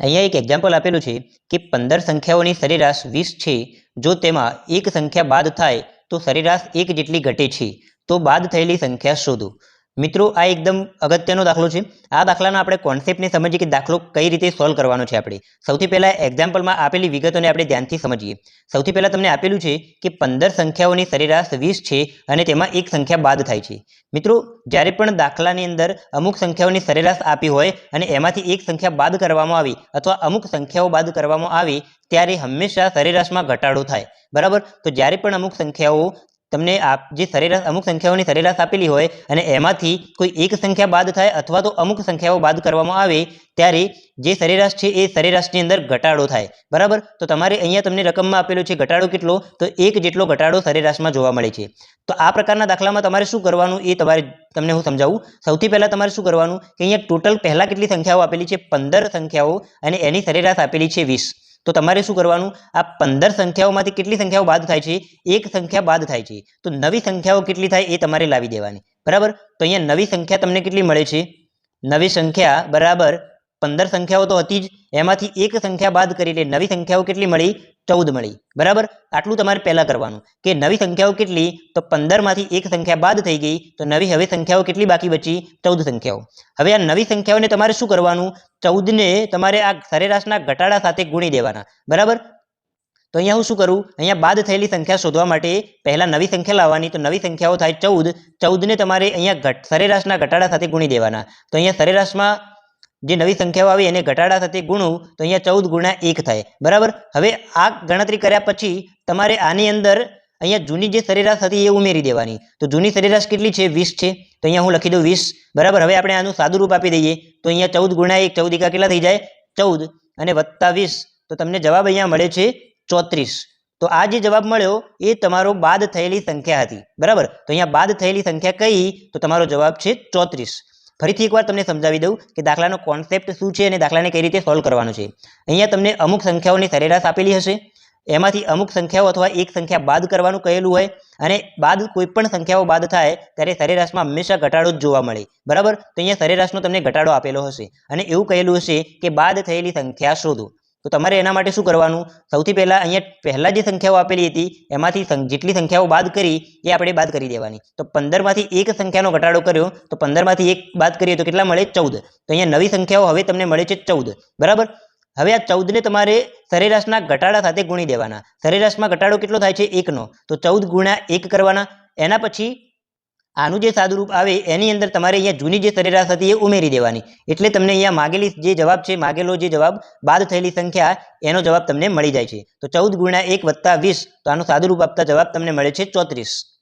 અહીંયા એક એક્ઝામ્પલ આપેલું છે કે પંદર સંખ્યાઓની સરેરાશ વીસ છે. જો તેમાં એક સંખ્યા બાદ થાય તો સરેરાશ એક જેટલી ઘટે છે. તો બાદ થયેલી સંખ્યા શોધો. મિત્રો, આ એકદમ અગત્યનો દાખલો છે. આ દાખલાના આપણે કોન્સેપ્ટને સમજીએ કે દાખલો કઈ રીતે સોલ્વ કરવાનો છે આપણે. સૌથી પહેલાં એક્ઝામ્પલમાં આપેલી વિગતોને આપણે ધ્યાનથી સમજીએ. સૌથી પહેલાં તમને આપેલું છે કે પંદર સંખ્યાઓની સરેરાશ વીસ છે અને તેમાં એક સંખ્યા બાદ થાય છે. મિત્રો, જ્યારે પણ દાખલાની અંદર અમુક સંખ્યાઓની સરેરાશ આપી હોય અને એમાંથી એક સંખ્યા બાદ કરવામાં આવી અથવા અમુક સંખ્યાઓ બાદ કરવામાં આવી, ત્યારે હંમેશા સરેરાશમાં ઘટાડો થાય. બરાબર? તો જ્યારે પણ અમુક સંખ્યાઓ તમને આપ જે સરેરાશ, અમુક સંખ્યાઓની સરેરાશ આપેલી હોય અને એમાંથી કોઈ એક સંખ્યા બાદ થાય અથવા તો અમુક સંખ્યાઓ બાદ કરવામાં આવે, ત્યારે જે સરેરાશ છે એ સરેરાશની અંદર ઘટાડો થાય. બરાબર? તો તમારે અહીંયા તમને રકમમાં આપેલો છે ઘટાડો કેટલો? તો એક જેટલો ઘટાડો સરેરાશમાં જોવા મળે છે. તો આ પ્રકારના દાખલામાં તમારે શું કરવાનું એ તમારે તમને હું સમજાવું. સૌથી પહેલાં તમારે શું કરવાનું? કે અહીંયા ટોટલ પહેલાં કેટલી સંખ્યાઓ આપેલી છે? પંદર સંખ્યાઓ અને એની સરેરાશ આપેલી છે વીસ. તો તમારે શું કરવાનું? આ પંદર સંખ્યાઓમાંથી કેટલી સંખ્યાઓ બાદ થાય છે? એક સંખ્યા બાદ થાય છે. તો નવી સંખ્યાઓ કેટલી થાય એ તમારે લાવી દેવાની. બરાબર? તો અહીંયા નવી સંખ્યા તમને કેટલી મળે છે? નવી સંખ્યા બરાબર પંદર સંખ્યાઓ તો હતી જ. એમાંથી એક સંખ્યા બાદ કરી એટલે નવી સંખ્યાઓ કેટલી મળી? ચૌદ મળી. બરાબર? આટલું તમારે પહેલાં કરવાનું. કે નવી સંખ્યાઓ કેટલી? તો પંદરમાંથી એક સંખ્યા બાદ થઈ ગઈ. તો નવી હવે સંખ્યાઓ કેટલી બાકી બચી? ચૌદ સંખ્યાઓ. હવે આ નવી સંખ્યાઓને તમારે શું કરવાનું? ચૌદને તમારે આ સરેરાશના ઘટાડા સાથે ગુણી દેવાના. બરાબર? તો અહીંયા હું શું કરું? અહીંયા બાદ થયેલી સંખ્યા શોધવા માટે પહેલાં નવી સંખ્યા લાવવાની. તો નવી સંખ્યાઓ થાય ચૌદ. ચૌદને તમારે અહીંયા ઘટ, સરેરાશના ઘટાડા સાથે ગુણી દેવાના. તો અહીંયા સરેરાશમાં જે નવી સંખ્યાઓ આવી એને ઘટાડા સાથે ગુણું તો અહીંયા ચૌદ ગુણ્યા એક થાય. બરાબર? હવે આ ગણતરી કર્યા પછી તમારે આની અંદર અહીંયા જૂની જે સરેરાશ હતી એ ઉમેરી દેવાની. તો જૂની સરેરાશ કેટલી છે? વીસ છે. તો અહીંયા હું લખી દઉં વીસ. બરાબર? હવે આપણે આનું સાદું રૂપ આપી દઈએ. તો અહીંયા ચૌદ ગુણ્યા એક, ચૌદ એકા કેટલા થઈ જાય? ચૌદ. અને વત્તા વીસ. તો તમને જવાબ અહીંયા મળે છે ચોત્રીસ. તો આ જે જવાબ મળ્યો એ તમારો બાદ થયેલી સંખ્યા હતી. બરાબર? તો અહીંયા બાદ થયેલી સંખ્યા કઈ? તો તમારો જવાબ છે ચોત્રીસ. ફરીથી એકવાર તમને સમજાવી દઉં કે દાખલાનો કોન્સેપ્ટ શું છે અને દાખલાને કઈ રીતે સોલ્વ કરવાનો છે. અહીંયા તમને અમુક સંખ્યાઓની સરેરાશ આપેલી હશે. એમાંથી અમુક સંખ્યાઓ અથવા એક સંખ્યા બાદ કરવાનું કહેલું હોય અને બાદ કોઈ પણ સંખ્યાઓ બાદ થાય ત્યારે સરેરાશમાં હંમેશા ઘટાડો જ જોવા મળે. બરાબર? તો અહીંયા સરેરાશનો તમને ઘટાડો આપેલો હશે. અને એવું કહેલું હશે કે બાદ થયેલી સંખ્યા શોધો. તો તમારે એના માટે શું કરવાનું? સૌથી પહેલાં અહીંયા પહેલાં જે સંખ્યાઓ આપેલી હતી, એમાંથી જેટલી સંખ્યાઓ બાદ કરી, એ આપણે બાદ કરી દેવાની. તો પંદરમાંથી એક સંખ્યાનો ઘટાડો કર્યો, તો પંદરમાંથી એક બાદ કરીએ તો કેટલા મળે? ચૌદ. તો અહીંયા નવી સંખ્યાઓ હવે તમને મળે છે ચૌદ. બરાબર? હવે આ ચૌદને તમારે સરેરાશના ઘટાડા સાથે ગુણી દેવાના. સરેરાશમાં ઘટાડો કેટલો થાય છે? એકનો. તો ચૌદ ગુણ્યા એક કરવાના. એના પછી આનું જે સાદુરૂપ આવે, એની અંદર તમારે અહીંયા જૂની જે સરેરાશ હતી એ ઉમેરી દેવાની. એટલે તમને અહીંયા માગેલી જે જવાબ છે, માગેલો જે જવાબ, બાદ થયેલી સંખ્યા, એનો જવાબ તમને મળી જાય છે. તો ચૌદ ગુણ્યા એક વત્તા વીસ, તો આનું સાદુરૂપ આપતા જવાબ તમને મળે છે ચોત્રીસ.